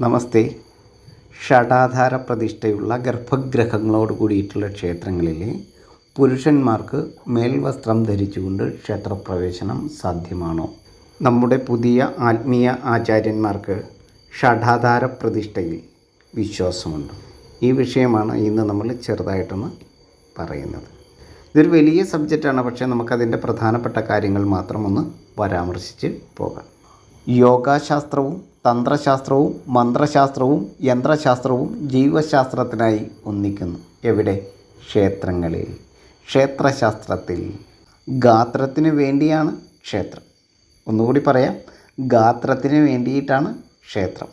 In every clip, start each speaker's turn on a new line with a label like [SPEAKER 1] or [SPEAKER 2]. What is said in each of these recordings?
[SPEAKER 1] നമസ്തേ. ഷടാധാര പ്രതിഷ്ഠയുള്ള ഗർഭഗ്രഹങ്ങളോട് കൂടിയിട്ടുള്ള ക്ഷേത്രങ്ങളിൽ പുരുഷന്മാർക്ക് മേൽവസ്ത്രം ധരിച്ചുകൊണ്ട് ക്ഷേത്രപ്രവേശനം സാധ്യമാണോ? നമ്മുടെ പുതിയ ആത്മീയ ആചാര്യന്മാർക്ക് ഷടാധാര പ്രതിഷ്ഠയിൽ വിശ്വാസമുണ്ട്. ഈ വിഷയമാണ് ഇന്ന് നമ്മൾ ചെറുതായിട്ടൊന്ന് പറയുന്നത്. ഇതൊരു വലിയ സബ്ജക്റ്റാണ് പക്ഷേ നമുക്കതിന്റെ പ്രധാനപ്പെട്ട കാര്യങ്ങൾ മാത്രം ഒന്ന് പരാമർശിച്ച് പോകാം. യോഗാശാസ്ത്രവും തന്ത്രശാസ്ത്രവും മന്ത്രശാസ്ത്രവും യന്ത്രശാസ്ത്രവും ജീവശാസ്ത്രത്തിനായി ഒന്നിക്കുന്നു. എവിടെ? ക്ഷേത്രങ്ങളിൽ. ക്ഷേത്രശാസ്ത്രത്തിൽ. ഗാത്രത്തിന് വേണ്ടിയാണ് ക്ഷേത്രം. ഒന്നുകൂടി പറയാം. ഗാത്രത്തിന് വേണ്ടിയിട്ടാണ് ക്ഷേത്രം.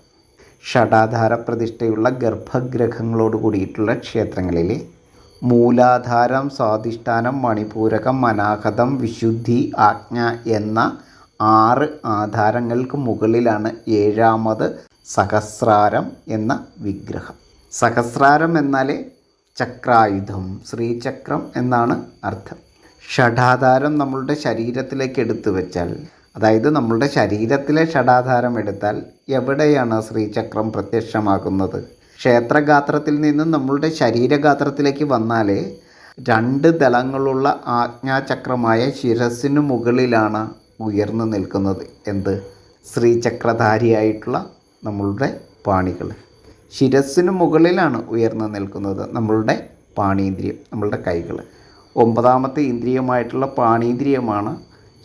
[SPEAKER 1] ഷടാധാര പ്രതിഷ്ഠയുള്ള ഗർഭഗ്രഹങ്ങളോട് കൂടിയിട്ടുള്ള ക്ഷേത്രങ്ങളിൽ മൂലാധാരം സ്വാധിഷ്ഠാനം മണിപൂരകം അനാഹതം വിശുദ്ധി ആജ്ഞ എന്ന ആറ് ആധാരങ്ങൾക്ക് മുകളിലാണ് ഏഴാമത് സഹസ്രാരം എന്ന വിഗ്രഹം. സഹസ്രാരം എന്നാൽ ചക്രായുധം ശ്രീചക്രം എന്നാണ് അർത്ഥം. ഷഡാധാരം നമ്മളുടെ ശരീരത്തിലേക്ക് എടുത്തു വെച്ചാൽ അതായത് നമ്മളുടെ ശരീരത്തിലെ ഷഡാധാരം എടുത്താൽ എവിടെയാണ് ശ്രീചക്രം പ്രത്യക്ഷമാകുന്നത്? ക്ഷേത്രഗാത്രത്തിൽ നിന്നും നമ്മളുടെ ശരീരഗാത്രത്തിലേക്ക് വന്നാൽ രണ്ട് ദളങ്ങളുള്ള ആജ്ഞാചക്രമായ ശിരസിനു മുകളിലാണ് ഉയർന്നു നിൽക്കുന്നത് എന്ത്? ശ്രീചക്രധാരിയായിട്ടുള്ള നമ്മളുടെ പാണികൾ. ശിരസ്സിന് മുകളിലാണ് ഉയർന്നു നിൽക്കുന്നത് നമ്മളുടെ പാണീന്ദ്രിയം നമ്മളുടെ കൈകൾ. ഒമ്പതാമത്തെ ഇന്ദ്രിയമായിട്ടുള്ള പാണീന്ദ്രിയമാണ്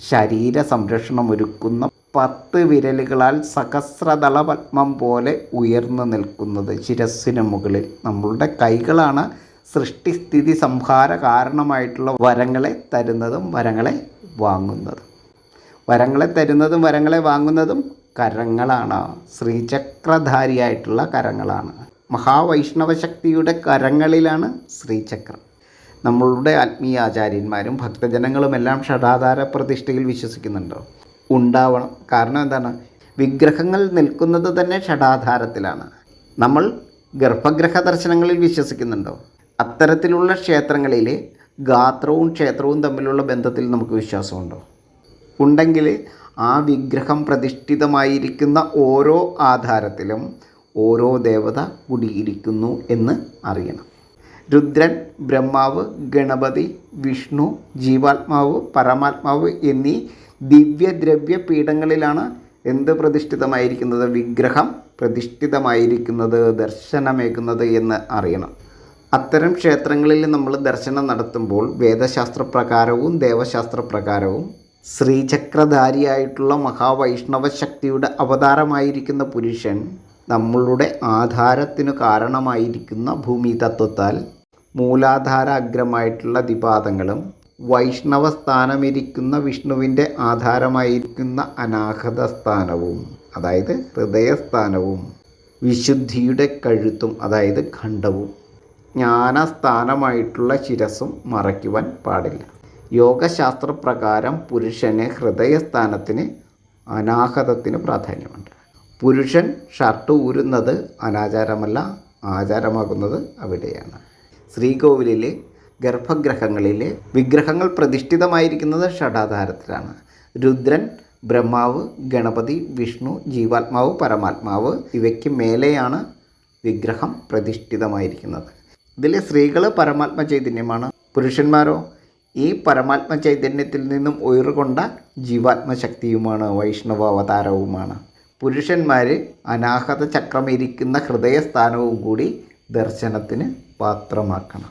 [SPEAKER 1] ശരീര സംരക്ഷണം ഒരുക്കുന്ന പത്ത് വിരലുകളാൽ സഹസ്രതള പത്മം പോലെ ഉയർന്നു നിൽക്കുന്നത് ശിരസ്സിന് മുകളിൽ. നമ്മളുടെ കൈകളാണ് സൃഷ്ടിസ്ഥിതി സംഹാര കാരണമായിട്ടുള്ള വരങ്ങളെ തരുന്നതും വരങ്ങളെ വാങ്ങുന്നതും. വരങ്ങളെ തരുന്നതും വരങ്ങളെ വാങ്ങുന്നതും കരങ്ങളാണ്. ശ്രീചക്രധാരിയായിട്ടുള്ള കരങ്ങളാണ്. മഹാവൈഷ്ണവ ശക്തിയുടെ കരങ്ങളിലാണ് ശ്രീചക്രം. നമ്മളുടെ ആത്മീയ ആചാര്യന്മാരും ഭക്തജനങ്ങളുമെല്ലാം ഷടാധാര പ്രതിഷ്ഠയിൽ വിശ്വസിക്കുന്നുണ്ടോ. ഉണ്ടാവണം. കാരണം എന്താണ്? വിഗ്രഹങ്ങൾ നിൽക്കുന്നത് തന്നെ ഷടാധാരത്തിലാണ് നമ്മൾ ഗർഭഗ്രഹ ദർശനങ്ങളിൽ വിശ്വസിക്കുന്നുണ്ടോ. അത്തരത്തിലുള്ള ക്ഷേത്രങ്ങളിലെ ഗാത്രവും ക്ഷേത്രവും തമ്മിലുള്ള ബന്ധത്തിൽ നമുക്ക് വിശ്വാസമുണ്ടോ. ഉണ്ടെങ്കിൽ ആ വിഗ്രഹം പ്രതിഷ്ഠിതമായിരിക്കുന്ന ഓരോ ആധാരത്തിലും ഓരോ ദേവത കുടിയിരിക്കുന്നു എന്ന് അറിയണം. രുദ്രൻ ബ്രഹ്മാവ് ഗണപതി വിഷ്ണു ജീവാത്മാവ് പരമാത്മാവ് എന്നീ ദിവ്യദ്രവ്യ പീഠങ്ങളിലാണ് എന്ത് പ്രതിഷ്ഠിതമായിരിക്കുന്നത്? വിഗ്രഹം പ്രതിഷ്ഠിതമായിരിക്കുന്നത് ദർശനമേകുന്നത് എന്ന് അറിയണം. അത്തരം ക്ഷേത്രങ്ങളിൽ നമ്മൾ ദർശനം നടത്തുമ്പോൾ വേദശാസ്ത്രപ്രകാരവും ദേവശാസ്ത്രപ്രകാരവും ശ്രീചക്രധാരിയായിട്ടുള്ള മഹാവൈഷ്ണവ ശക്തിയുടെ അവതാരമായിരിക്കുന്ന പുരുഷൻ നമ്മളുടെ ആധാരത്തിനു കാരണമായിരിക്കുന്ന ഭൂമി തത്വത്താൽ മൂലാധാര അഗ്രമായിട്ടുള്ള ദിപാദങ്ങളും വൈഷ്ണവ സ്ഥാനമിരിക്കുന്ന വിഷ്ണുവിന്റെ ആധാരമായിരിക്കുന്ന അനാഹത സ്ഥാനവും അതായത് ഹൃദയസ്ഥാനവും വിശുദ്ധിയുടെ കഴുത്തും അതായത് ഖണ്ഡവും ജ്ഞാനസ്ഥാനമായിട്ടുള്ള ശിരസും മറയ്ക്കുവാൻ പാടില്ല. യോഗശാസ്ത്രപ്രകാരം പുരുഷന് ഹൃദയസ്ഥാനത്തിന് അനാഹതത്തിന് പ്രാധാന്യമുണ്ട്. പുരുഷൻ ഷർട്ട് ഊരുന്നത് അനാചാരമല്ല ആചാരമാകുന്നത് അവിടെയാണ്. ശ്രീകോവിലിലെ ഗർഭഗ്രഹങ്ങളിൽ വിഗ്രഹങ്ങൾ പ്രതിഷ്ഠിതമായിരിക്കുന്നത് ഷടാധാരത്തിലാണ് രുദ്രൻ ബ്രഹ്മാവ് ഗണപതി വിഷ്ണു ജീവാത്മാവ് പരമാത്മാവ് ഇവയ്ക്ക് മേലെയാണ് വിഗ്രഹം പ്രതിഷ്ഠിതമായിരിക്കുന്നത്. ഇതിലെ സ്ത്രീകൾ പരമാത്മ ചൈതന്യമാണ്. പുരുഷന്മാരോ ഈ പരമാത്മ ചൈതന്യത്തിൽ നിന്നും ഉയർകൊണ്ട ജീവാത്മശക്തിയുമാണ് വൈഷ്ണവ അവതാരവുമാണ് പുരുഷന്മാർ അനാഹത ചക്രമിരിക്കുന്ന ഹൃദയസ്ഥാനവും കൂടി ദർശനത്തിന് പാത്രമാക്കണം.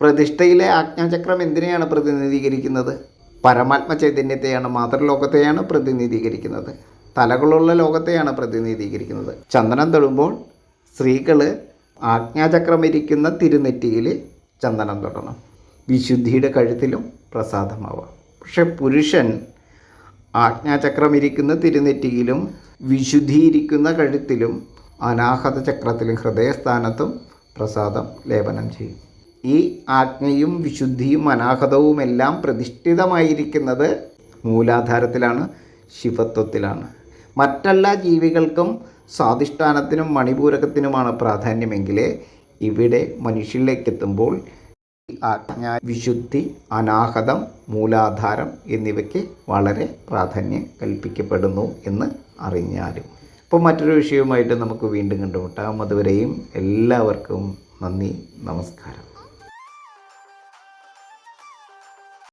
[SPEAKER 1] പ്രതിഷ്ഠയിലെ ആജ്ഞാചക്രം എന്തിനെയാണ് പ്രതിനിധീകരിക്കുന്നത്? പരമാത്മ ചൈതന്യത്തെയാണ് മാതൃലോകത്തെയാണ് പ്രതിനിധീകരിക്കുന്നത്. തലകളുള്ള ലോകത്തെയാണ് പ്രതിനിധീകരിക്കുന്നത്. ചന്ദനം തൊടുമ്പോൾ സ്ത്രീകൾ ആജ്ഞാചക്രം ഇരിക്കുന്ന തിരുനെറ്റിയിൽ ചന്ദനം തൊടണം. വിശുദ്ധിയുടെ കഴുത്തിലും പ്രസാദമാവാം. പക്ഷെ പുരുഷൻ ആജ്ഞാചക്രം ഇരിക്കുന്ന തിരുനെറ്റിയിലും വിശുദ്ധിയിരിക്കുന്ന കഴുത്തിലും അനാഹത ചക്രത്തിലും ഹൃദയസ്ഥാനത്തും പ്രസാദം ലേപനം ചെയ്യും. ഈ ആജ്ഞയും വിശുദ്ധിയും അനാഹതവുമെല്ലാം പ്രതിഷ്ഠിതമായിരിക്കുന്നത് മൂലാധാരത്തിലാണ് ശിവത്വത്തിലാണ്. മറ്റെല്ലാ ജീവികൾക്കും സ്വാധിഷ്ഠാനത്തിനും മണിപൂരകത്തിനുമാണ് പ്രാധാന്യമെങ്കിൽ ഇവിടെ മനുഷ്യരിലേക്ക് എത്തുമ്പോൾ ആജ്ഞ വിശുദ്ധി അനാഹതം മൂലാധാരം എന്നിവയ്ക്ക് വളരെ പ്രാധാന്യം കൽപ്പിക്കപ്പെടുന്നു എന്ന് അറിഞ്ഞാലും. അപ്പോൾ മറ്റൊരു വിഷയവുമായിട്ട് നമുക്ക് വീണ്ടും കണ്ടുമുട്ടാം. അതുവരെയും എല്ലാവർക്കും നന്ദി നമസ്കാരം.